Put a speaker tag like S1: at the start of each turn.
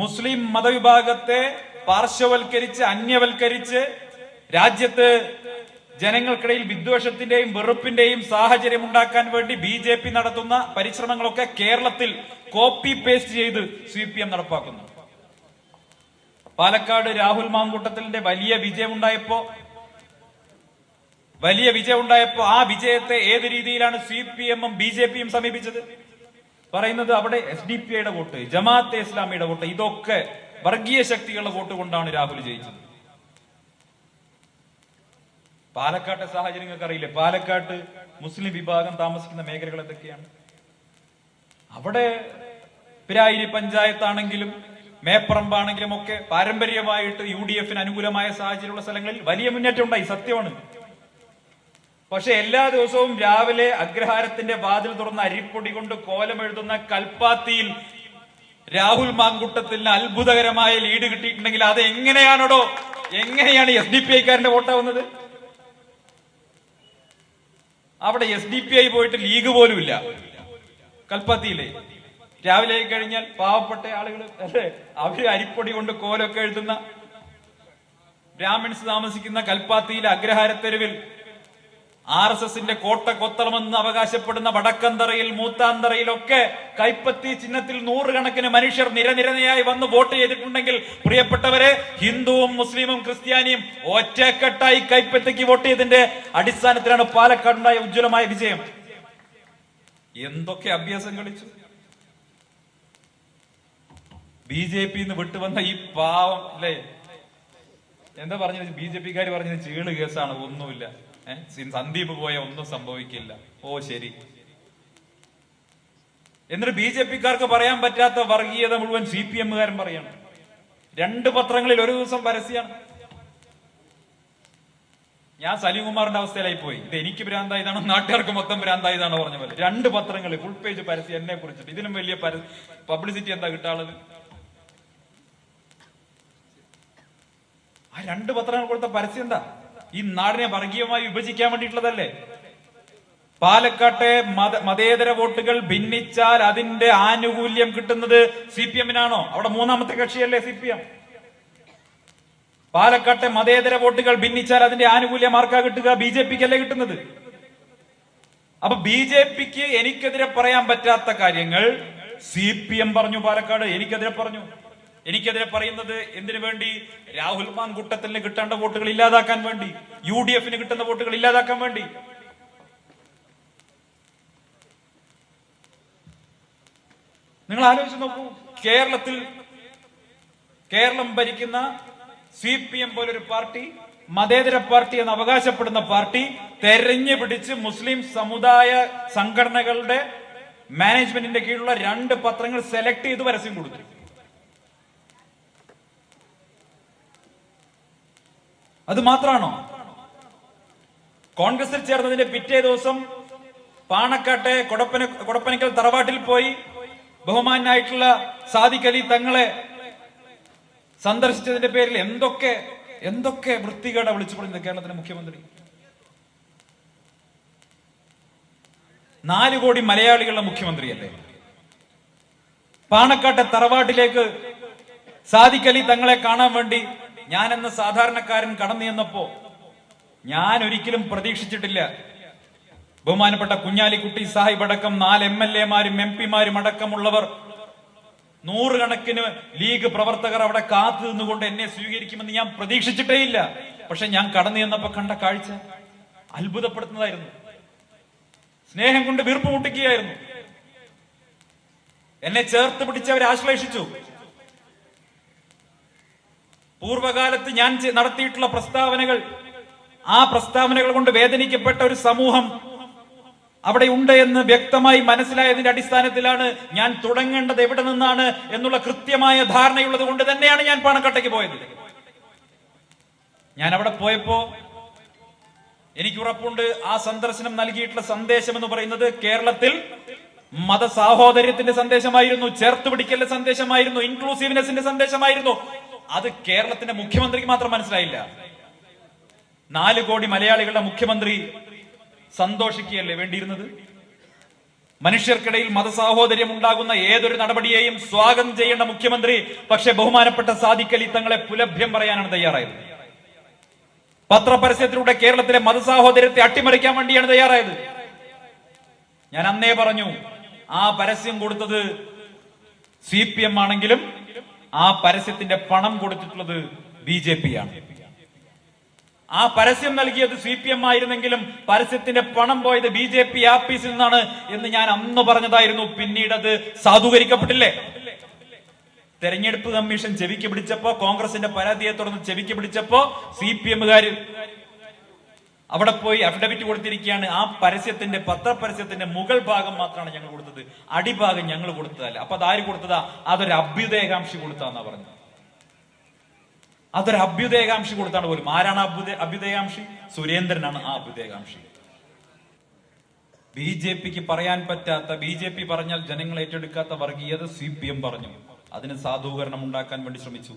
S1: മുസ്ലിം മതവിഭാഗത്തെ പാർശ്വവൽക്കരിച്ച് അന്യവൽക്കരിച്ച് രാജ്യത്ത് ജനങ്ങൾക്കിടയിൽ വിദ്വേഷത്തിന്റെയും വെറുപ്പിന്റെയും സാഹചര്യം ഉണ്ടാക്കാൻ വേണ്ടി ബി ജെ പി നടത്തുന്ന പരിശ്രമങ്ങളൊക്കെ കേരളത്തിൽ കോപ്പി പേസ്റ്റ് ചെയ്ത് സി പി എം നടപ്പാക്കുന്നു. പാലക്കാട് രാഹുൽ മാങ്കൂട്ടത്തിന്റെ വലിയ വിജയമുണ്ടായപ്പോ വലിയ വിജയമുണ്ടായപ്പോ ആ വിജയത്തെ ഏത് രീതിയിലാണ് സി പി എമ്മും ബി ജെ പിയും സമീപിച്ചത്? പറയുന്നത് അവിടെ എസ് ഡി പി ഐയുടെ വോട്ട് ജമാഅത്തെ ഇസ്ലാമിയുടെ വോട്ട് ഇതൊക്കെ വർഗീയ ശക്തികളുടെ വോട്ട് കൊണ്ടാണ് രാഹുൽ ജയിച്ചത്. പാലക്കാട്ടെ സാഹചര്യം നിങ്ങൾക്ക് അറിയില്ലേ? പാലക്കാട്ട് മുസ്ലിം വിഭാഗം താമസിക്കുന്ന മേഖലകൾ എന്തൊക്കെയാണ്? അവിടെ പിരായിരി പഞ്ചായത്താണെങ്കിലും മേപ്പറമ്പാണെങ്കിലും ഒക്കെ പാരമ്പര്യമായിട്ട് യു ഡി എഫിന് അനുകൂലമായ സാഹചര്യമുള്ള സ്ഥലങ്ങളിൽ വലിയ മുന്നേറ്റം ഉണ്ടായി സത്യമാണ്. പക്ഷെ എല്ലാ ദിവസവും രാവിലെ അഗ്രഹാരത്തിന്റെ വാതിൽ തുറന്ന് അരിപ്പൊടി കൊണ്ട് കോലം എഴുതുന്ന കൽപ്പാത്തിയിൽ രാഹുൽ മാങ്കുട്ടത്തിന് അത്ഭുതകരമായ ലീഡ് കിട്ടിയിട്ടുണ്ടെങ്കിൽ അത് എങ്ങനെയാണോ എങ്ങനെയാണ് എസ് ഡി പി ഐക്കാരന്റെ വോട്ടാവുന്നത് അവിടെ എസ് ഡി പി ഐ പോയിട്ട് ലീഗ് പോലും ഇല്ല. കൽപ്പാത്തിയിലെ. രാവിലെ കഴിഞ്ഞാൽ പാവപ്പെട്ട ആളുകൾ അല്ലെ? അവർ അരിപ്പൊടി കൊണ്ട് കോലൊക്കെ എഴുതുന്ന ബ്രാഹ്മിൺസ് താമസിക്കുന്ന കൽപ്പാത്തിയിലെ അഗ്രഹാരത്തെരുവിൽ ആർ എസ് എസിന്റെ കോട്ട കൊത്തളമെന്ന് അവകാശപ്പെടുന്ന വടക്കന്തറയിൽ മൂത്താന്തറയിലൊക്കെ കൈപ്പത്തി ചിഹ്നത്തിൽ നൂറുകണക്കിന് മനുഷ്യർ നിരനിരനയായി വന്ന് വോട്ട് ചെയ്തിട്ടുണ്ടെങ്കിൽ പ്രിയപ്പെട്ടവരെ ഹിന്ദുവും മുസ്ലിമും ക്രിസ്ത്യാനിയും ഒറ്റക്കെട്ടായി കൈപ്പത്തിക്ക് വോട്ട് ചെയ്തതിന്റെ അടിസ്ഥാനത്തിലാണ് പാലക്കാടുണ്ടായ ഉജ്ജ്വലമായ വിജയം. എന്തൊക്കെ അഭ്യാസം കളിച്ചു? ബി ജെ പി വിട്ടുവന്ന ഈ പാവം അല്ലേ? എന്താ പറഞ്ഞത്? ബി ജെ പിക്കാർ പറഞ്ഞത് ചീൾ കേസാണ് ഒന്നുമില്ല. സന്ദീപ് പോയ ഒന്നും സംഭവിക്കില്ല. ഓ ശരി. എന്നിട്ട് ബി ജെ പിക്കാർക്ക് പറയാൻ പറ്റാത്ത വർഗീയത മുഴുവൻ സി പി എമ്മുകാരൻ പറയണം. രണ്ട് പത്രങ്ങളിൽ ഒരു ദിവസം പരസ്യമാണ് ഞാൻ സലീംകുമാറിന്റെ അവസ്ഥയിലായി പോയി. ഇത് എനിക്ക് ഭ്രാന്തായതാണോ നാട്ടുകാർക്ക് മൊത്തം ഭ്രാന്തായതാണോ പറഞ്ഞ പോലെ. രണ്ട് പത്രങ്ങൾ ഫുൾ പേജ് പരസ്യം എന്നെ കുറിച്ചിട്ട്. ഇതിലും വലിയ പബ്ലിസിറ്റി എന്താ കിട്ടാളത് ആ രണ്ട് പത്രങ്ങൾ കൊടുത്ത പരസ്യം എന്താ? ഈ നാടിനെ വർഗീയമായി വിഭജിക്കാൻ വേണ്ടിയിട്ടുള്ളതല്ലേ? പാലക്കാട്ടെ മത മതേതര വോട്ടുകൾ ഭിന്നിച്ചാൽ അതിന്റെ ആനുകൂല്യം കിട്ടുന്നത് സി പി എമ്മിനാണോ അവിടെ മൂന്നാമത്തെ കക്ഷിയല്ലേ സി പി എം പാലക്കാട്ടെ മതേതര വോട്ടുകൾ ഭിന്നിച്ചാൽ അതിന്റെ ആനുകൂല്യം ആർക്കാ കിട്ടുക? ബി ജെ പിക്ക് അല്ലേ കിട്ടുന്നത്. അപ്പൊ ബി ജെ പിക്ക് എനിക്കെതിരെ പറയാൻ പറ്റാത്ത കാര്യങ്ങൾ സി പി എം പറഞ്ഞു പാലക്കാട് എനിക്കെതിരെ പറഞ്ഞു. എനിക്കെതിരെ പറയുന്നത് എന്തിനു വേണ്ടി? രാഹുൽ മാൻ കൂട്ടത്തിന് കിട്ടേണ്ട വോട്ടുകൾ ഇല്ലാതാക്കാൻ വേണ്ടി. യു ഡി എഫിന് കിട്ടുന്ന വോട്ടുകൾ ഇല്ലാതാക്കാൻ വേണ്ടി. നിങ്ങൾ ആലോചിച്ച് നോക്കൂ കേരളത്തിൽ കേരളം ഭരിക്കുന്ന സി പി എം പോലൊരു പാർട്ടി മതേതര പാർട്ടി എന്ന് അവകാശപ്പെടുന്ന പാർട്ടി തെരഞ്ഞു പിടിച്ച് മുസ്ലിം സമുദായ സംഘടനകളുടെ മാനേജ്മെന്റിന്റെ കീഴിലുള്ള രണ്ട് പത്രങ്ങൾ സെലക്ട് ചെയ്ത് പരസ്യം കൊടുത്തു. അത് മാത്രമാണോ കോൺഗ്രസിൽ ചേർന്നതിന്റെ പിറ്റേ ദിവസം പാണക്കാട്ടെ കൊടപ്പന കൊടപ്പനക്കൽ തറവാട്ടിൽ പോയി ബഹുമാനായിട്ടുള്ള സാദിഖ് അലി തങ്ങളെ സന്ദർശിച്ചതിന്റെ പേരിൽ എന്തൊക്കെ എന്തൊക്കെ വൃത്തികേട വിളിച്ചു പറയുന്നത് കേരളത്തിന്റെ മുഖ്യമന്ത്രി? നാല് കോടി മലയാളികളുടെ മുഖ്യമന്ത്രിയല്ലേ? പാണക്കാട്ടെ തറവാട്ടിലേക്ക് സാദിഖ് അലി തങ്ങളെ കാണാൻ വേണ്ടി ഞാൻ എന്ന സാധാരണക്കാരൻ കടന്നു ചെന്നപ്പോ ഞാൻ ഒരിക്കലും പ്രതീക്ഷിച്ചിട്ടില്ല. ബഹുമാനപ്പെട്ട കുഞ്ഞാലിക്കുട്ടി സാഹിബ് അടക്കം നാല് എം എൽ എമാരും എം പിമാരും അടക്കമുള്ളവർ നൂറുകണക്കിന് ലീഗ് പ്രവർത്തകർ അവിടെ കാത്തു നിന്നുകൊണ്ട് എന്നെ സ്വീകരിക്കുമെന്ന് ഞാൻ പ്രതീക്ഷിച്ചിട്ടേയില്ല. പക്ഷെ ഞാൻ കടന്നു ചെന്നപ്പോ കണ്ട കാഴ്ച അത്ഭുതപ്പെടുത്തുന്നതായിരുന്നു. സ്നേഹം കൊണ്ട് വീർപ്പ് മുട്ടിക്കുകയായിരുന്നു. എന്നെ ചേർത്ത് പിടിച്ചവരെ ആശ്ലേഷിച്ചു പൂർവകാലത്ത് ഞാൻ നടത്തിയിട്ടുള്ള പ്രസ്താവനകൾ ആ പ്രസ്താവനകൾ കൊണ്ട് വേദനിക്കപ്പെട്ട ഒരു സമൂഹം അവിടെ ഉണ്ട് എന്ന് വ്യക്തമായി മനസ്സിലായതിന്റെ അടിസ്ഥാനത്തിലാണ് ഞാൻ തുടങ്ങേണ്ടത് എവിടെ നിന്നാണ് എന്നുള്ള കൃത്യമായ ധാരണയുള്ളത് കൊണ്ട് തന്നെയാണ് ഞാൻ പാണക്കട്ടയ്ക്ക് പോയത്. ഞാൻ അവിടെ പോയപ്പോ എനിക്ക് ഉറപ്പുണ്ട് ആ സന്ദർശനം നൽകിയിട്ടുള്ള സന്ദേശം എന്ന് പറയുന്നത് കേരളത്തിൽ മതസാഹോദര്യത്തിന്റെ സന്ദേശമായിരുന്നു ചേർത്ത് പിടിക്കലിന്റെ സന്ദേശമായിരുന്നു ഇൻക്ലൂസീവ്നെസിന്റെ സന്ദേശമായിരുന്നു. അത് കേരളത്തിന്റെ മുഖ്യമന്ത്രിക്ക് മാത്രം മനസ്സിലായില്ല. നാല് കോടി മലയാളികളുടെ മുഖ്യമന്ത്രി സന്തോഷിക്കുകയല്ലേ വേണ്ടിയിരുന്നത്? മനുഷ്യർക്കിടയിൽ മതസാഹോദര്യം ഉണ്ടാകുന്ന ഏതൊരു നടപടിയെയും സ്വാഗതം ചെയ്യേണ്ട മുഖ്യമന്ത്രി പക്ഷെ ബഹുമാനപ്പെട്ട സാദിഖലി തങ്ങളെ പുലഭ്യം പറയാനാണ് തയ്യാറായത്. പത്രപരസ്യത്തിലൂടെ കേരളത്തിലെ മതസാഹോദര്യത്തെ അട്ടിമറിക്കാൻ വേണ്ടിയാണ് തയ്യാറായത്. ഞാൻ അന്നേ പറഞ്ഞു ആ പരസ്യം കൊടുത്തത് സി പി എം ആണെങ്കിലും ആ പരസ്യത്തിന്റെ പണം കൊടുത്തിട്ടുള്ളത് ബി ജെ പി ആണ് ആ പരസ്യം നൽകിയത് സി പി എം ആയിരുന്നെങ്കിലും പരസ്യത്തിന്റെ പണം പോയത് ബി ജെ പി ആപ്പീസിൽ നിന്നാണ് എന്ന് ഞാൻ അന്ന് പറഞ്ഞതായിരുന്നു. പിന്നീട് അത് സാധൂകരിക്കപ്പെട്ടില്ലേ? തെരഞ്ഞെടുപ്പ് കമ്മീഷൻ ചെവിക്ക് പിടിച്ചപ്പോ കോൺഗ്രസിന്റെ പരാതിയെ തുടർന്ന് ചെവിക്ക് പിടിച്ചപ്പോ സി പി എമ്മുകാര് അവിടെ പോയി അഫിഡവിറ്റ് കൊടുത്തിരിക്കുകയാണ്. ആ പരസ്യത്തിന്റെ പത്രപരസ്യത്തിന്റെ മുകൾ ഭാഗം മാത്രമാണ് ഞങ്ങൾ കൊടുത്തത്. അടിഭാഗം ഞങ്ങൾ കൊടുത്തതല്ല. അപ്പൊ അത് ആര് കൊടുത്തതാ? അതൊരു അഭ്യുദയകാംക്ഷി കൊടുത്താന്നാ പറഞ്ഞു അതൊരു അഭ്യുദയകാംക്ഷി കൊടുത്താണ് പോലും. ആരാണ് അഭ്യുദയ അഭ്യുദയകാംക്ഷി? സുരേന്ദ്രനാണ് ആ അഭ്യുദയകാംക്ഷി. ബി ജെ പിക്ക് പറയാൻ പറ്റാത്ത ബി ജെ പി പറഞ്ഞാൽ ജനങ്ങൾ ഏറ്റെടുക്കാത്ത വർഗീയത സി പി എം പറഞ്ഞു. അതിന് സാധൂകരണം ഉണ്ടാക്കാൻ വേണ്ടി ശ്രമിച്ചു.